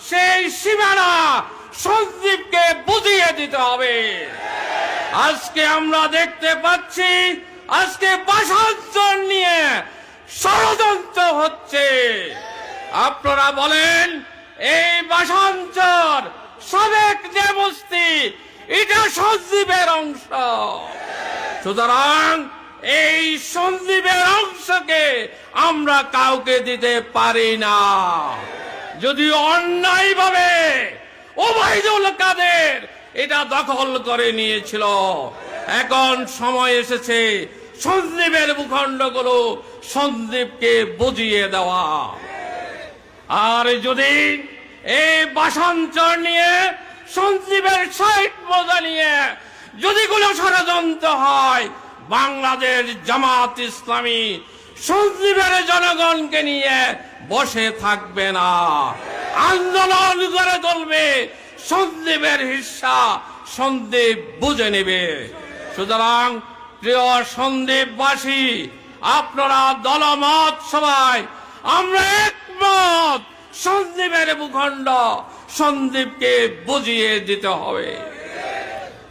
সেই সীমানা সন্দীপকে বুঝিয়ে দিতে হবে। আজকে আমরা দেখতে পাচ্ছি, আজকে বাসাঞ্চল নিয়ে ষড়যন্ত্র হচ্ছে। আপনারা বলেন, এই বাসাঞ্চল সাবেক যে বস্তি এটা সঞ্জীবের অংশ। সুতরাং এই সন্দীপের অংশকে আমরা কাউকে দিতে পারি না। যদি অন্যায়ভাবে ওবায়দুল কাদের, এটা দখল করে নিয়েছিল। এখন সময় এসেছে সন্দীপের ভূখণ্ডগুলো সন্দীপকে বুঝিয়ে দেওয়া। আর যদি এই বাসাঞ্চল নিয়ে সঞ্জীবের সাইট মজা নিয়ে যদি কোনো ষড়যন্ত্র হয়, বাংলাদেশ জামাত ইসলামী সঞ্জীবের জনগণকে নিয়ে বসে থাকবে না। আন্দোলন করে চলবে সন্দীপের হিস্সা, সন্দীপ বুঝে নেবে। সুতরাং, প্রিয় সন্দীপবাসী, আপনারা দলমত সবাই, আমরা একমত, সন্দীপের ভূখণ্ড সন্দীপকে বুঝিয়ে দিতে হবে।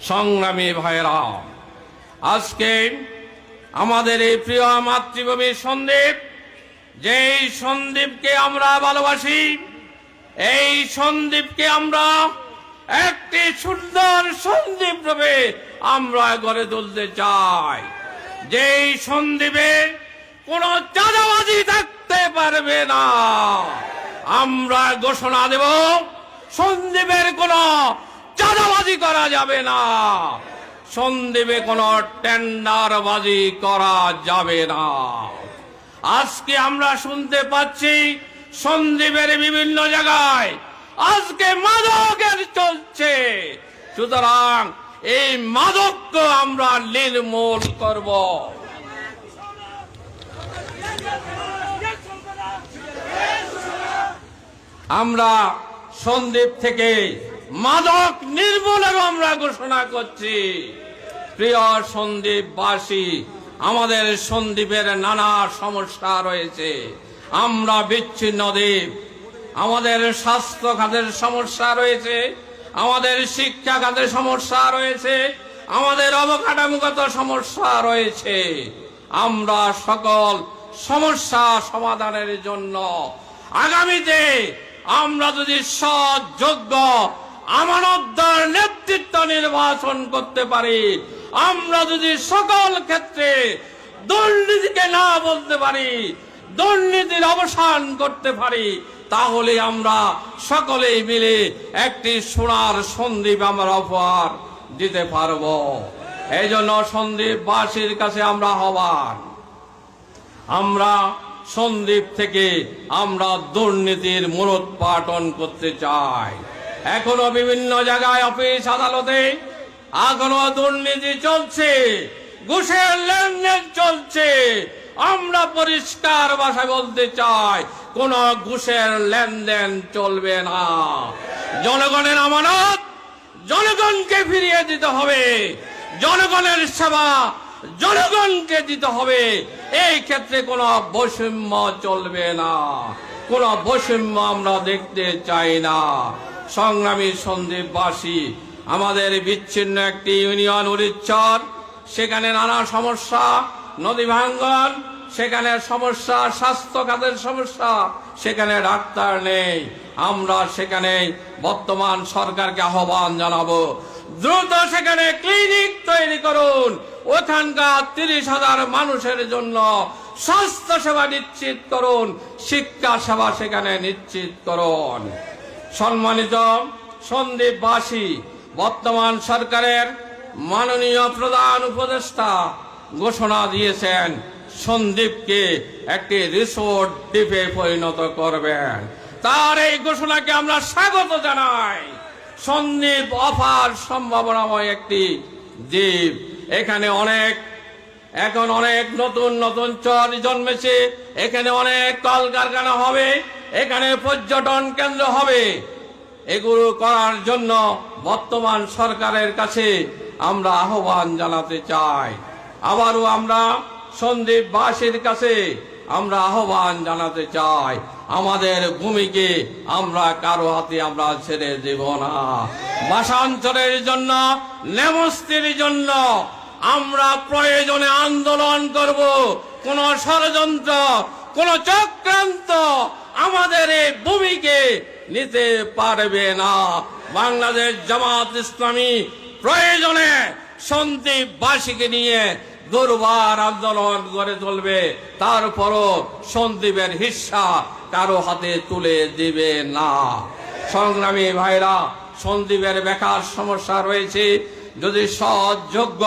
সংগ্রামী ভাইরা আজকে আমাদের এই প্রিয় মাতৃভূমি সন্দীপ যেই সন্দীপকে আমরা ভালোবাসি, এই সন্দীপকে আমরা একটি সুন্দর সন্দীপ রূপে আমরা গড়ে তুলতে চাই। যেই সন্দীপে কোন চাঁদাবাজি থাকতে পারবে না, আমরা ঘোষণা দেব, সন্দীপের কোন চাঁদাবাজি করা যাবে না, সন্দীপে কোন টেন্ডারবাজি করা যাবে না। আজকে আমরা শুনতে পাচ্ছি সন্দীপের বিভিন্ন জায়গায়। আজকে মাদকের চলছে। সুতরাং এই মাদককে আমরা নির্মূল করব। আমরা সন্দীপ থেকে মাদক নির্মূলের আমরা ঘোষণা করছি। প্রিয় সন্দীপবাসী আমাদের সন্দীপের নানা সমস্যা রয়েছে। আমরা বিচ্ছিন্ন দ্বীপ। আমাদের স্বাস্থ্য খাতের সমস্যা রয়েছে। আমাদের শিক্ষা খাতের সমস্যা রয়েছে। আমাদের অবকাঠামোগত সমস্যা রয়েছে। আমরা সকল সমস্যা সমাধানের জন্য আগামীতে আমরা যদি সৎ, যোগ্য, আমানতদার নেতৃত্ব নির্বাচন করতে পারি আমরা যদি সকল ক্ষেত্রে দুর্নীতিকে না বলতে পারি, দুর্নীতির অবসান করতে পারি, তাহলে আমরা সকলেই মিলে একটি সোনার সন্দীপ আমরা উপহার দিতে পারব। এই জন্য সন্দীপবাসীর কাছে আমরা হবার আমরা সন্দীপ থেকে আমরা দুর্নীতির মূলোৎপাটন করতে চাই। এখনও বিভিন্ন জায়গায় অফিস আদালতে এখনও দুর্নীতি চলছে, ঘুষের লেনদেন চলছে। আমরা পরিষ্কার ভাষায় বলতে চাই, কোন ঘুষের লেনদেন চলবে না। জনগণের আমানত, জনগণকে ফিরিয়ে দিতে হবে। জনগণের সেবা, জনগণকে দিতে হবে। এই ক্ষেত্রে কোনো বৈষম্য চলবে না। কোনো বৈষম্য আমরা দেখতে চাই না। সংগ্রামী সন্দীপবাসী আমাদের বিচ্ছিন্ন একটি ইউনিয়ন উড়িচ্ছর সেখানে নানা সমস্যা, নদী ভাঙ্গন, সেখানে সমস্যা, স্বাস্থ্য খাতের সমস্যা, সেখানে ডাক্তার নেই। আমরা সেখানে বর্তমান সরকারকে আহ্বান জানাব। দ্রুত সেখানে ক্লিনিক তৈরি করুন। ওখানকার তিরিশ হাজার মানুষের জন্য স্বাস্থ্য সেবা নিশ্চিত করুন। শিক্ষা সেবা সেখানে নিশ্চিত করুন। সম্মানিত সন্দীপবাসী বর্তমান সরকারের মাননীয় প্রধান উপদেষ্টা ঘোষণা দিয়েছেন, সন্দীপকে একটি রিসোর্ট দ্বীপে পরিণত করবেন। তার এই ঘোষণাকে আমরা স্বাগত জানাই। সন্দীপ অফার সম্ভাবনাময় একটি দ্বীপ। এখানে অনেক, এখন অনেক নতুন নতুন চর জন্মেছে। এখানে অনেক কলকারখানা হবে। এখানে পর্যটন কেন্দ্র হবে। এগুলো করার জন্য বর্তমান সরকারের কাছে আমরা আহ্বান জানাতে চাই। আবারও আমরা সন্দীপ সন্দীপবাসীর কাছে আমরা আহ্বান জানাতে চাই, আমাদের ভূমিকে আমরা কারও হাতে আমরা ছেড়ে দেব না। ভাষান্তরের জন্য, নেমস্তির জন্য আমরা প্রয়োজনে আন্দোলন করব। কোন ষড়যন্ত্র, কোন চক্রান্ত আমাদের এই ভূমিকে নিতে পারবে না। বাংলাদেশ জামাত ইসলামী প্রয়োজনে সন্দীপবাসীকে নিয়ে দুর্বার আন্দোলন গড়ে তুলবে। তারপরও সন্দীপের হিস্সা কারও হাতে তুলে দিবে না। সংগ্রামী ভাইরা সন্দীপের বেকার সমস্যা রয়েছে। যদি সৎ যোগ্য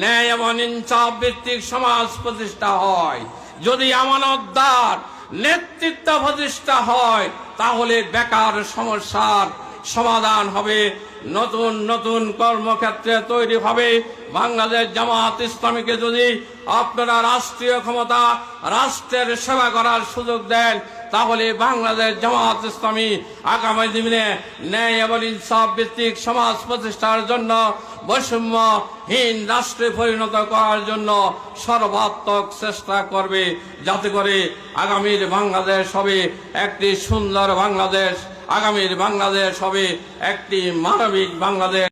ন্যায় এবং ইনসাফ ভিত্তিক সমাজ প্রতিষ্ঠা হয়, যদি আমানতদার নেতৃত্ব হয় তাহলে বেকার সমস্যার সমাধান হবে। নতুন নতুন কর্মক্ষেত্রে তৈরি হবে। বাংলাদেশ জামাত ইসলামীকে যদি আপনারা রাষ্ট্রীয় ক্ষমতা, রাষ্ট্রের সেবা করার সুযোগ দেন, তাহলে বাংলাদেশ জামাত ইসলামী আগামী দিনে ন্যায় এবং ইনসাফ ভিত্তিক সমাজ প্রতিষ্ঠার জন্য বৈষম্যহীন রাষ্ট্রে পরিণত করার জন্য সর্বাত্মক চেষ্টা করবে। যাতে করে আগামীর বাংলাদেশ হবে একটি সুন্দর বাংলাদেশ। আগামীর বাংলাদেশ হবে একটি মানবিক বাংলাদেশ।